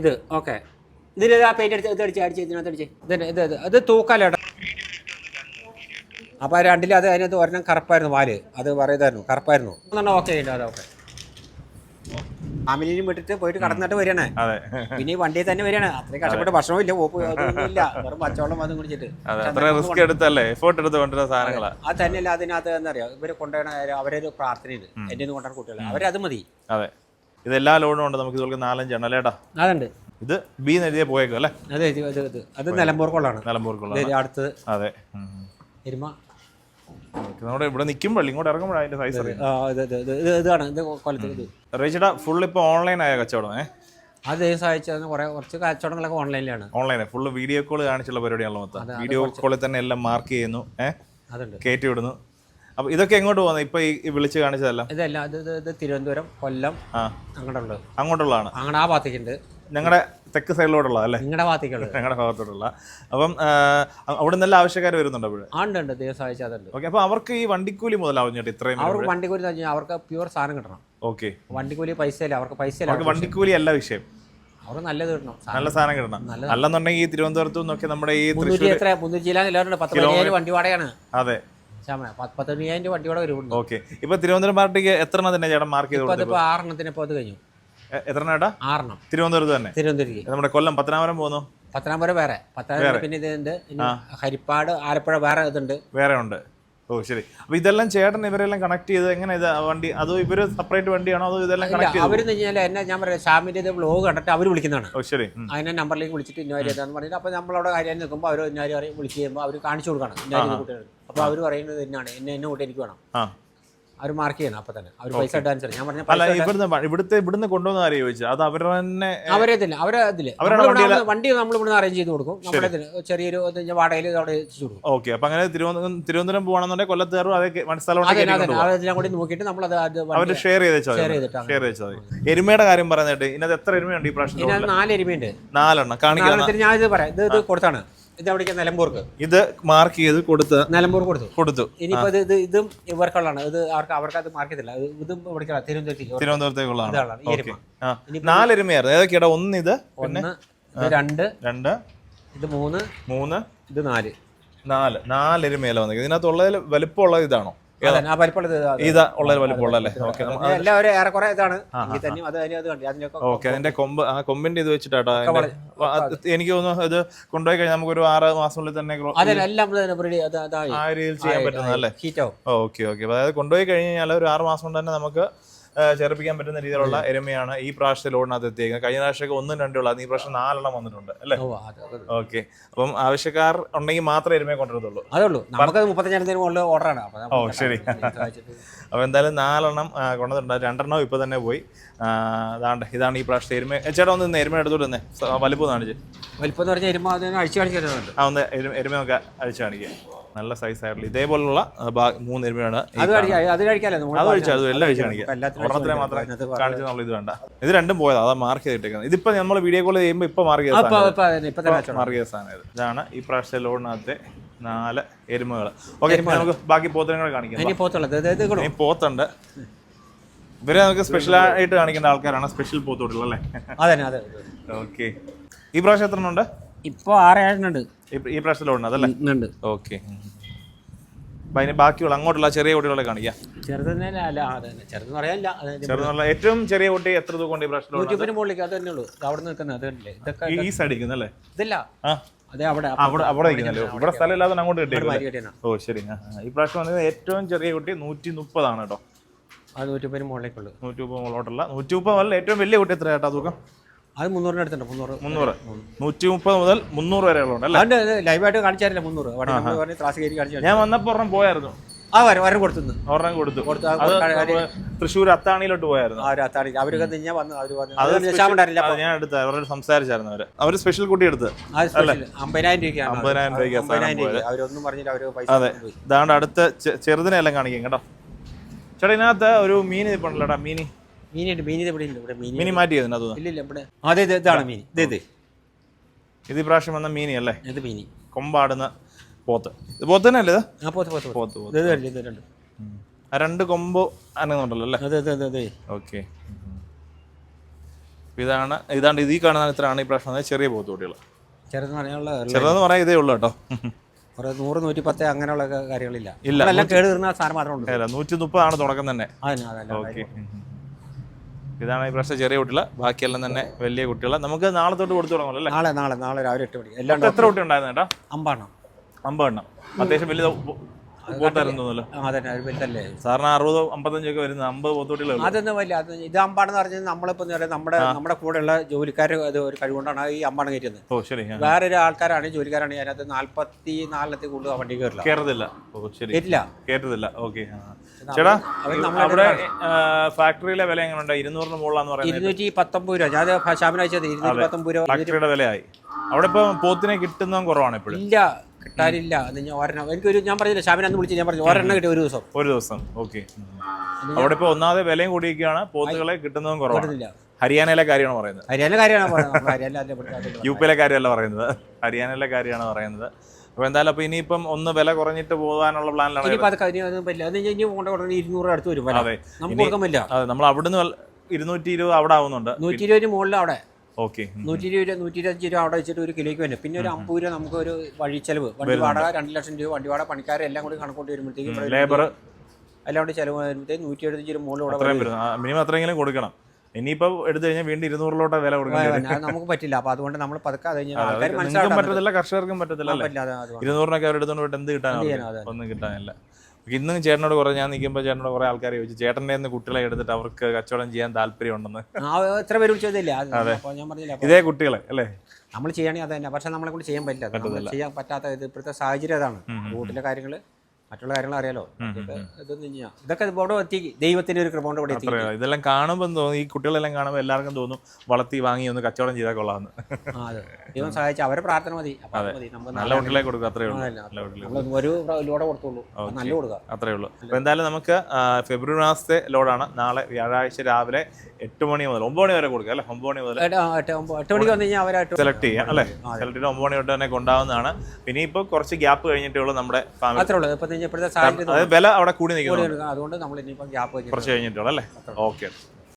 ഇത് ഓക്കെ. ഇതിൽ ആ പെയിന്റ് അടിച്ച് ഇത് അടിച്ച് അടിച്ച് ഇതിനകത്ത് അടിച്ച്. ഇത് ഇത് ഇത് ഇത് തൂക്കാലോ അപ്പോൾ രണ്ടിൽ അത് അതിനകത്ത് ഒരെണ്ണം കറുപ്പായിരുന്നു വാൽ. അത് പറയുമായിരുന്നു കറുപ്പായിരുന്നു. ഓക്കെ ഫാമിലിയും വിട്ടിട്ട് പോയിട്ട് കടന്നിട്ട് വരികയാണ്. പിന്നെ ഈ വണ്ടിയിൽ തന്നെ വരികയാണ്. അത്രയും കഷ്ടപ്പെട്ട് ഭക്ഷണവും ഇല്ല പോപ്പ് ഇല്ല വെറും പച്ചവെള്ളം വന്ന് കുടിച്ചിട്ട്. റിസ്ക് എടുത്തല്ലേ? എഫേർട്ട് എടുത്ത് കൊണ്ടുവരുന്ന സാധനങ്ങളാ. അത് തന്നെയല്ല അതിനകത്ത് എന്താ പറയുക ഇവർ കൊണ്ടുപോകണ അവരൊരു പ്രാർത്ഥനയുണ്ട്. എന്റെ കൊണ്ടാണ് കൊണ്ടുവരുന്ന കുട്ടികൾ അവരത് മതി. ഇതെല്ലാ ലോണും ഉണ്ട്. നമുക്ക് ഇതുപോലെ നാലഞ്ചെണ്ണം അല്ലേട്ടാ അതുണ്ട് ഇത് ബി എഴുതിയ പോയേക്കും അല്ലേ? അതെ അത് നിലമ്പൂർക്കുള്ളതാണ്. നിലമ്പൂർക്കുള്ള അടുത്തത്. അതെ. ഉം. എരുമ. നമ്മുടെ ഇവിടെ നിൽക്കുമ്പോൾ ഇങ്ങോട്ട് ഇറങ്ങുമ്പോഴാണ് അതിന്റെ സൈസ് ഇതാണ്. ഇത് ഫുൾ ഇപ്പൊ ഓൺലൈൻ ആയ കച്ചവടം ഏഹ് അത് ദൈവം കുറേ കുറച്ച് കച്ചവടങ്ങളൊക്കെ ഓൺലൈനിലാണ് ഓൺലൈൻ ഫുള്ള് വീഡിയോ കോൾ കാണിച്ചുള്ള പരിപാടിയാണല്ലോ മൊത്തം. വീഡിയോ കോളിൽ തന്നെ എല്ലാം മാർക്ക് ചെയ്യുന്നു ഏഹ് കയറ്റി വിടുന്നു. അപ്പൊ ഇതൊക്കെ എങ്ങോട്ട് പോകുന്നത് ഇപ്പൊ ഈ വിളിച്ചു കാണിച്ചതെല്ലാം? ഇതെല്ലാം ഇത് ഇത് ഇത് തിരുവനന്തപുരം കൊല്ലം ആ. അങ്ങോട്ട് ഉണ്ട് അങ്ങോട്ടുള്ളതാണ്. അങ്ങനെ ആ ഭാഗത്തേക്കുണ്ട്. ഞങ്ങളുടെ തെക്ക് സൈഡിലോട്ടുള്ള അല്ലേ? നിങ്ങളുടെ ഭാഗത്തേക്കുള്ളത്. ഞങ്ങളുടെ ഭാഗത്തോട്ടുള്ള. അപ്പം അവിടെ നിന്നെല്ലാം ആവശ്യക്കാർ വരുന്നുണ്ട് അവിടെ ആ ഉണ്ട് ഉണ്ട്. ദൈവം അതുണ്ട്. ഓക്കെ അപ്പൊ അവർക്ക് ഈ വണ്ടിക്കൂലി മുതലാവും ചേട്ടാ ഇത്രയും അവർക്ക് വണ്ടിക്കൂലി എന്ന് പറഞ്ഞാൽ അവർക്ക് പ്യൂർ സാധനം കിട്ടണം. ഓക്കെ. വണ്ടിക്കൂലി പൈസ ഇല്ല അവർക്ക് പൈസ അവർക്ക് വണ്ടിക്കൂലി അല്ല വിഷയം. അവർക്ക് നല്ലത് കിട്ടണം. സാധനം. നല്ല സാധനം കിട്ടണം. അല്ലെന്നുണ്ടെങ്കിൽ ഈ തിരുവനന്തപുരത്തു നിന്നൊക്കെ നമ്മുടെ ഈ മുന്നൂറ്റി തൃശ്ശൂർ എത്ര മുന്നൂറ്റി ചില എല്ലാവരും പത്ത് പതിനായിരം വണ്ടി വാടകയാണ്. അതെ. ശ്യാമ പത്ത് പതിനയ്യായിരം രൂപ വണ്ടി വാടക വരുന്നുണ്ട് ഓക്കെ. ഇപ്പൊ തിരുവനന്തപുരം പാർട്ടിക്ക് എത്ര എണ്ണം ചേട്ടൻ മാർക്ക് ചെയ്ത് ഇപ്പൊ കൊടുത്തു അതിപ്പോ ആറെണ്ണത്തിന് ഇപ്പോൾ അത് കഴിഞ്ഞു. എത്ര ചേട്ടാ ആറെണ്ണം. തിരുവനന്തപുരത്ത് തന്നെ? തിരുവനന്തപുരത്തേക്ക് നമ്മുടെ കൊല്ലം പത്തനാപുരം പോകുന്നു? പത്തനാപുരം വേറെ. പത്തനാപുരം പിന്നെ ഇതുണ്ട് ഹരിപ്പാട് ആലപ്പുഴ വേറെ ഇതുണ്ട്. വേറെ ഉണ്ട്. ഓ ശരി. അപ്പൊ ഇതെല്ലാം ചേട്ടൻ ഇവരെല്ലാം കണക്ട് ചെയ്ത് എങ്ങനെ ഇത് വണ്ടി അതോ ഇവർ സെപ്പറേറ്റ് വണ്ടിയാണോ അതോ ഇതെല്ലാം കണക്ട് ചെയ്ത്? അവരെന്ന് കഴിഞ്ഞാൽ എന്നെ ഞാൻ പറയാം ഷാമിന്റെ ഇത് വ്ലോഗ് കണ്ടിട്ട് അവർ വിളിക്കുന്നതാണ്. ഓ ശരി. അതിനെ നമ്പറിലേക്ക് വിളിച്ചിട്ട് ഇന്നവരെ ഏതാന്ന് പറഞ്ഞിട്ട് അപ്പോൾ നമ്മളവിടെ കാര്യം നിൽക്കുമ്പോൾ അവർ ഇന്നാരി പറയും വിളിച്ച് ചെയ്യുമ്പോൾ അവർ കാണിച്ചു കൊടുക്കണം ഇന്നാര് കുട്ടികൾ അപ്പോൾ അവർ പറയുന്നത് എന്നാണ് എന്നെ എന്നെ കൂട്ടി എനിക്ക് വേണം. അവർ മാർക്ക് ചെയ്യണം അപ്പൊ തന്നെ. അവർ പൈസ അഡ്വാൻസ് ഞാൻ പറഞ്ഞ അല്ല ഇവിടുന്ന് ഇവിടുത്തെ ഇവിടുന്ന് കൊണ്ടുവന്ന ആരെയും ചോദിച്ചത് അത് അവരെ തന്നെ അവരെ തന്നെ അവരെ വണ്ടി നമ്മൾ ഇവിടുന്ന് അറേഞ്ച് ചെയ്ത് കൊടുക്കും. നമ്മുടെ ചെറിയൊരു വാടകയിൽ അവിടെ എത്തിച്ചു കൊടുക്കും. ഓക്കെ അപ്പൊ അങ്ങനെ തിരുവനന്തപുരം തിരുവനന്തപുരം പോകണമെന്നുണ്ടെങ്കിൽ കൊല്ലത്തേറും അതേ സ്ഥലം അതെ അതെ കൂടി നോക്കിയിട്ട് നമ്മൾ അത് അവർ ഷെയർ ചെയ്ത് ഷെയർ ചെയ്തിട്ടാണ് എരുമയുടെ കാര്യം പറഞ്ഞിട്ട് ഇതിനകത്ത് എത്ര എരുമയുണ്ട് ഈ പ്രാവശ്യം നാല് എരുമയുണ്ട്. നാലെണ്ണം. കാണിക്കാൻ ഞാൻ ഇത് പറയാം. ഇത് കൊടുത്താണ്. ഇത് നിലമ്പൂർക്ക്. ഇത് മാർക്ക് ചെയ്ത് കൊടുത്ത് നിലമ്പൂർ കൊടുത്തു. കൊടുത്തു. ഇനിയിപ്പോ ഇത് ഇത് ഇവർക്കുള്ളതാണ്. ഇത് അവർക്ക് അവർക്ക് അത് മാർക്ക് ചെയ്തില്ല. ഇത് ഇവിടേക്കുള്ള തിരുവനന്തപുരത്തേക്ക്. തിരുവനന്തപുരത്തേക്കുള്ളതാണ്. ഇതാണ്. ഈ ഓക്കെ. എരുമ ആ നാല് എരുമയായിരുന്നു ഏതൊക്കെയാടാ? ഒന്ന് ഇത് ഒന്ന് രണ്ട് രണ്ട് ഇത് മൂന്ന് മൂന്ന് ഇത് നാല്. നാല്. നാല് വന്നിരിക്കുന്നത് ഇതിനകത്തുള്ളതിൽ വലുപ്പമുള്ളത് ഇതാണോ? ഇത് വലുപ്പമുള്ള അല്ലേ? ഓക്കെ ഇത് എല്ലാവരും ഏറെക്കുറെ ഇതാണ്. ഓക്കെ അതിന്റെ കൊമ്പ് ആ കൊമ്പിന്റെ ഇത് വെച്ചിട്ടാട്ടോ എനിക്ക് തോന്നുന്നു ഇത് കൊണ്ടുപോയി കഴിഞ്ഞാൽ നമുക്ക് ഒരു ആറ് മാസത്തിനുള്ളിൽ തന്നെ ആ രീതിയിൽ ചെയ്യാൻ പറ്റുന്നതല്ലേ? Okay okay. അതായത് കൊണ്ടുപോയി കഴിഞ്ഞാൽ ഒരു ആറ് മാസം കൊണ്ട് തന്നെ നമുക്ക് ആ, ചെറുപ്പിക്കാൻ പറ്റുന്ന രീതിയിലുള്ള എരുമയാണ് ഈ പ്രാവശ്യത്തെ ലോഡിനകത്ത് എത്തിയേക്കുന്നത്. കഴിഞ്ഞ പ്രാവശ്യമൊക്കെ ഒന്നും രണ്ടും ഉള്ളൂ. ഈ പ്രാവശ്യം നാലെണ്ണം വന്നിട്ടുണ്ട് അല്ലേ? ഓക്കെ. അപ്പം ആവശ്യക്കാർ ഉണ്ടെങ്കിൽ മാത്രമേ എരുമയെ കൊണ്ടുവരത്തുള്ളൂ. അതേ ഉള്ളൂ. നമുക്കത് മുപ്പത്തഞ്ചായിരത്തിന് മുകളിൽ ഓർഡറാണ് ഓ ശരി. അപ്പോൾ എന്തായാലും നാലെണ്ണം കൊണ്ടുവന്നിട്ടുണ്ട്. രണ്ടെണ്ണം ഇപ്പോൾ തന്നെ പോയി. അതാണ്ട് ഇതാണ് ഈ പ്രാവശ്യത്തെ എരുമ. ചേട്ടാ ഒന്ന് എരുമ എടുത്തോട്ട് തന്നെ വലിപ്പം കാണിച്ച്. വലിപ്പം എന്ന് പറഞ്ഞാൽ എരുമ അതിന് അഴിച്ചു കാണിക്കുന്നുണ്ട് ആ ഒന്ന് എരുമയൊക്കെ അഴിച്ചു കാണിക്കുക. നല്ല സൈസ് ആയിട്ടുള്ള ഇതേപോലുള്ള മൂന്ന് എരുമയാണ് ഈ അത് കഴിക്കാം അത് കഴിക്കാമല്ലോ നമ്മൾ അത് കഴിച്ചു അത് എല്ലാം കഴിച്ചു കാണിക്കുക എല്ലാത്തിനും ഒരെണ്ണത്തിനെ അഴിച്ച് മാത്രം അതിനകത്ത് കാണിച്ചു നമ്മൾ ഇത് വേണ്ട. ഇത് രണ്ടും പോയതാ അതാ മാർക്ക് ചെയ്തിട്ടേക്കുന്നത്. ഇതിപ്പോ നമ്മൾ വീഡിയോ കോൾ ചെയ്യുമ്പോൾ ഇപ്പൊ മാർക്ക് ചെയ്ത ഇപ്പൊ സാധനം ഇപ്പൊ അതിന് ഇപ്പൊ തന്നെ. മാർക്ക് ചെയ്ത സാധനം ഇത്. ഇതാണ് ഈ പ്രാവശ്യത്തെ ലോണിനകത്തെ നാല് എരുമകൾ ഓക്കെ നമുക്ക് ബാക്കി പോത്തിനങ്ങൾ കാണിക്കാം. ഇനി പോത്തുള്ളത് ഇത് ഇനി പോത്തുണ്ട്. ഇവരെ നമുക്ക് സ്പെഷ്യൽ ആയിട്ട് കാണിക്കേണ്ട ആൾക്കാരാണ് സ്പെഷ്യൽ പോത്തോട്ടുള്ളത് അല്ലേ? അതെ ഓക്കെ ഈ പ്രാവശ്യം എത്ര ഉണ്ട്? ഇപ്പൊ ആറേഴുണ്ട് ഈ പ്രാവശ്യത്തെ ലോണിന് അതല്ലേ ഉണ്ട്. ഓക്കെ. അപ്പൊ അതിന് ബാക്കിയുള്ള അങ്ങോട്ടുള്ള ചെറിയ കുട്ടികളെ കാണിക്കാം ചെറുതെന്നല്ല അല്ല അതെ ചെറുതെന്ന് പറയാനില്ല അത് ചെറുതുള്ള ഏറ്റവും ചെറിയ കുട്ടി എത്ര തൂക്കം ഉണ്ട് ഈ പ്രാവശ്യം ലോൺ യൂട്യൂബിന് മുകളിലേക്ക് അത് തന്നെ ഉള്ളൂ. അവിടെ നിൽക്കുന്നത് ഇതൊക്കെ ഈ സൈഡ് ഇരിക്കുന്നല്ലേ ഇതില്ല. അതെ അവിടെ. അവിടെ അവിടെ ഇരിക്കുന്നല്ലോ ഇവിടെ സ്ഥലം ഇല്ലാതെ അങ്ങോട്ട് കിട്ടിയത് മാരി ഓ ശരി. ഈ പ്രാവശ്യം വന്നത് ഏറ്റവും ചെറിയ കുട്ടി നൂറ്റി മുപ്പതാണ് കേട്ടോ. അത് യൂട്യൂബിന് മുകളിലേക്കുള്ളൂ നൂറ്റി മുപ്പത് മുകളിലോട്ടുള്ള നൂറ്റി മുപ്പത് ഏറ്റവും വലിയ കുട്ടി എത്ര ചേട്ടാ തൂക്കം അത് അടുത്തുണ്ട് മുന്നൂറ്. മുന്നൂറ്. നൂറ്റി മുപ്പത് മുതൽ മുന്നൂറ് വരെ ഉള്ളതുണ്ട് അല്ലേ? ലൈവായിട്ട് കാണിച്ചാരില്ല മുന്നൂറ്. അവിടെ നമ്മൾ പറഞ്ഞ് ത്രാസ് കയറി കാണിച്ചു ഞാൻ വന്നപ്പോ ഒരെണ്ണം പോയായിരുന്നു. ആ വരും വരെ കൊടുത്തുനിന്ന്. ഒരെണ്ണം കൊടുത്തു. കൊടുത്ത്. ആ അത് തൃശ്ശൂർ അത്താണിയിലോട്ട് പോയായിരുന്നു. ആ ഒരു അത്താണി അവരൊക്കെ തിന്നാ വന്നു അവർ പറഞ്ഞു അത് അത് ഞാൻ എടുത്ത അവരോട് സംസാരിച്ചായിരുന്നു അവർ. അവർ സ്പെഷ്യൽ കുട്ടി എടുത്ത്. അമ്പതിനായിരം രൂപയ്ക്കാണ് അത്. അമ്പതിനായിരം രൂപയ്ക്ക് അമ്പതിനായിരം രൂപ. അവരൊന്നും പറഞ്ഞില്ല അവർ പൈസ അതെ. കൊണ്ടുപോയി. ഇതാണ്ട് അടുത്ത ചെ- ചെറുതിനെ എല്ലാം കാണിക്കാം കേട്ടോ. ചേട്ടാ ഇതിനകത്ത് ഒരു മീൻ ഇപ്പൊ ഉണ്ടല്ലോടാ മീനി. മീനുണ്ട് ഇവിടെ ഇല്ല ഇവിടെ മീൻ മീനി മാറ്റി അതിനകത്ത് ഇല്ല ഇല്ല ഇവിടെ. അതെ ഇത് ഇതാണ് മീൻ. ഇത് ഇത് ഇത് ഈ പ്രാവശ്യം വന്ന മീനി അല്ലേ? ഇത് മീനി. കൊമ്പാടുന്ന പോത്ത്. ഇത് പോത്ത് തന്നെ അല്ലേ ഇത്? ആ പോത്ത് പോത്ത് പോത്ത്. ഇത് രണ്ട്, ഇത് രണ്ട്. ആ രണ്ട് കൊമ്പ് അനങ്ങുന്നുണ്ടല്ലോ അല്ലേ? അത് ഓക്കെ. ഇതാണ് ഇതാണ്ട് ഇതിൽ കാണുന്ന ഇത്രയാണ് ഈ പ്രശ്നം ചെറിയ പോത്ത് ചെറുതെന്ന് പറഞ്ഞാൽ ചെറുതെന്ന് പറയാൻ ഇതേ ഉള്ളൂ കേട്ടോ. ഒരു നൂറ് നൂറ്റി പത്ത് അങ്ങനെയുള്ള കാര്യങ്ങളില്ല. ഇല്ല, എല്ലാം കേട് തീർന്ന സാധനം മാത്രമേ ഉള്ളൂ. അല്ല നൂറ്റി മുപ്പതാണ് തുടക്കം തന്നെ. ഓക്കെ. ഇതാണ് ഈ പ്രശ്നം ചെറിയ കുട്ടികൾ ബാക്കിയെല്ലാം തന്നെ വലിയ കുട്ടികൾ നമുക്ക് നാളെ തൊട്ട് കൊടുത്തു തുടങ്ങുമല്ലോ അല്ലേ? നാളെ നാളെ നാളെ രാവിലെ എട്ട് മണി എല്ലാം എത്ര കുട്ടി ഉണ്ടായിരുന്നു ചേട്ടാ അമ്പാണ് അമ്പതെണ്ണം. അത്യാവശ്യം വലിയ അതന്നെ ഒരു വലുതല്ലേ സാറിന് അറുപതോ അമ്പത്തഞ്ചൊക്കെ വരുന്ന അമ്പത് അതൊന്നും വലിയ അത് ഇത് അമ്പാണെന്ന് പറഞ്ഞാൽ നമ്മളിപ്പോൾ പറയുക നമ്മുടെ നമ്മുടെ കൂടെയുള്ള ജോലിക്കാർ അത് ഒരു കഴിവുകൊണ്ടാണ് ഈ അമ്പാണ് കയറ്റുന്നത് ഓ ശരി. വേറൊരു ആൾക്കാരാണ് ജോലിക്കാരാണ് അതിനകത്ത് നാല്പത്തി നാലിലത്തി കൂടുതൽ വണ്ടി കയറില്ല ഓ ശരി. കയറ്റില്ല ഓക്കെ ചേട്ടാ അവിടെ ഫാക്ടറിയിലെ വില എങ്ങനെയുണ്ട്? ഇരുന്നൂറിന് മുകളിലാന്ന് പറയുന്നത് ഇരുന്നൂറ്റി പത്തൊമ്പത് രൂപ. ഞാൻ ഷാമിന് അയച്ചത് ഇരുന്നൂറ്റി പത്തൊമ്പത് രൂപ. ഫാക്ടറിയുടെ വിലയായി. അവിടെ ഇപ്പൊ പോത്തിനെ കിട്ടുന്ന കുറവാണ് ഇപ്പോഴും. ഇല്ല കിട്ടാനില്ല. അത് ഞാൻ ഒരെണ്ണം. എനിക്കൊരു ഞാൻ പറഞ്ഞില്ല ഷാമിനെ അന്ന് വിളിച്ച് ഞാൻ പറഞ്ഞു ഒരെണ്ണം കിട്ടി ഒരു ദിവസം. ഒരു ദിവസം. ഓക്കെ. അവിടെ ഇപ്പൊ ഒന്നാമത് വിലയും കൂടിയൊക്കെയാണ് പോത്തുകളെ കിട്ടുന്നതും കുറവില്ല ഹരിയാനയിലെ കാര്യമാണ് പറയുന്നത്. ഹരിയാനയിലെ കാര്യമാണ് പറയുന്നത്. യു പിയിലെ കാര്യമല്ല പറയുന്നത്. ഹരിയാനയിലെ കാര്യമാണ് പറയുന്നത്. അപ്പൊ എന്തായാലും അപ്പൊ ഇനിയിപ്പം ഒന്ന് വില കുറഞ്ഞിട്ട് പോകാനുള്ള പ്ലാനിലാണ് ഇനിയിപ്പോൾ അത് പറ്റില്ല. അത് ഇരുന്നൂറ് അടുത്ത് വരും അതെ. നമുക്ക് അതെ നമ്മൾ അവിടുന്ന് ഇരുന്നൂറ്റി ഇരുപത് അവിടെ ആവുന്നുണ്ട്. നൂറ്റി ഇരുപതിന് മുകളിൽ അവിടെ. ഓക്കെ. നൂറ്റി ഇരുപത് രൂപ നൂറ്റി ഇരുപത്തഞ്ച് രൂപ അവിടെ വെച്ചിട്ട് ഒരു കിലോയ്ക്ക് വരും. പിന്നെ ഒരു അമ്പത് രൂപ നമുക്ക് ഒരു വഴി ചെലവ്. വണ്ടി വാടക രണ്ട് ലക്ഷം രൂപ വണ്ടി വാടക പണിക്കാരെ എല്ലാം കൂടി കണക്കൂട്ടി വരുമ്പോഴത്തേക്കും ലേബർ എല്ലാം കൂടി ചെലവ് വരുമ്പോഴത്തേക്ക് നൂറ്റി എഴുപത്തഞ്ച്. വരും. മിനിമം അത്രയെങ്കിലും കൊടുക്കണം. ഇനിയിപ്പോ എടുത്തു കഴിഞ്ഞാൽ വീണ്ടും ഇരുന്നൂറിലോട്ട് വില കൊടുക്കണം നമുക്ക് പറ്റില്ല. അപ്പൊ അതുകൊണ്ട് നമ്മൾ പതുക്കെ അത് പറ്റത്തില്ല കർഷകർക്കും പറ്റത്തില്ല ഇരുന്നൂറിനൊക്കെ അവരെടുത്തോണ്ട് എന്ത് കിട്ടാനാ. ഒന്നും കിട്ടാനില്ല. ഇന്നും ചേട്ടനോട് കുറെ ഞാൻ നിൽക്കുമ്പോൾ ചേട്ടനോട് കുറെ ആൾക്കാർ ചോദിച്ചു ചേട്ടന്റെ നിന്ന് കുട്ടികളെ എടുത്തിട്ട് അവർക്ക് കച്ചവടം ചെയ്യാൻ താല്പര്യമുണ്ടെന്ന്? ആ എത്ര പേര് ചോദിച്ചില്ല ഞാൻ പറഞ്ഞില്ല ഇതേ കുട്ടികളെ അല്ലേ? നമ്മൾ ചെയ്യണേ അത് തന്നെ പക്ഷെ നമ്മളെ കൊണ്ട് ചെയ്യാൻ പറ്റില്ല. ചെയ്യാൻ പറ്റാത്ത ഇത് ഇപ്പോഴത്തെ സാഹചര്യം അതാണ്. വീട്ടിലെ കാര്യങ്ങൾ മറ്റുള്ള കാര്യങ്ങൾ അറിയാലോ. ഇതൊക്കെ ഇതൊന്നും ചെയ്യാം. ഇതൊക്കെ ഇവിടെ എത്തി ദൈവത്തിന്റെ ഒരു കൃപ കൊണ്ട് ഇവിടെ എത്തി ഇതെല്ലാം കാണുമ്പോൾ തോന്നും ഈ കുട്ടികളെല്ലാം കാണുമ്പോൾ എല്ലാവർക്കും തോന്നും വളർത്തി വാങ്ങി ഒന്ന് കച്ചവടം ചെയ്താൽ കൊള്ളാമെന്ന് അതെ. ദൈവം സഹായിച്ച അവരെ പ്രാർത്ഥന മതി. നല്ല കുട്ടികളെ കൊടുക്കുക അത്രേ ഉള്ളൂ. ഒരു കൊടുത്തോളൂ നല്ല കൊടുക്കുക. അത്രേ ഉള്ളൂ. അപ്പോൾ എന്തായാലും നമുക്ക് ഫെബ്രുവരി മാസത്തെ ലോഡാണ്. നാളെ വ്യാഴാഴ്ച രാവിലെ എട്ട് മണി മുതൽ ഒമ്പത് മണി വരെ കൊടുക്കുക അല്ലേ? ഒമ്പത് മണി മുതൽ. എട്ട് മണിക്ക് വന്നു കഴിഞ്ഞാൽ അവരായിട്ട് സെലക്ട് ചെയ്യാം അല്ലേ? സെലക്ട് ചെയ്ത് ഒമ്പത് മണി തൊട്ട് തന്നെ കൊണ്ടാവുന്നതാണ്. പിന്നെ ഇപ്പോൾ കുറച്ച് ഗ്യാപ്പ് കഴിഞ്ഞിട്ടേ ഉള്ളൂ നമ്മുടെ ഫാമിലി അത്രേ ഉള്ളൂ. ഇപ്പൊ ഇപ്പോഴത്തെ സാഹചര്യം വില അവിടെ കൂടി നിൽക്കുന്നു. അതുകൊണ്ട് നമ്മൾ ഇനിയിപ്പം ഗ്യാപ്പ് കുറച്ച് കഴിഞ്ഞിട്ടുള്ളൂ അല്ലേ? ഓക്കെ.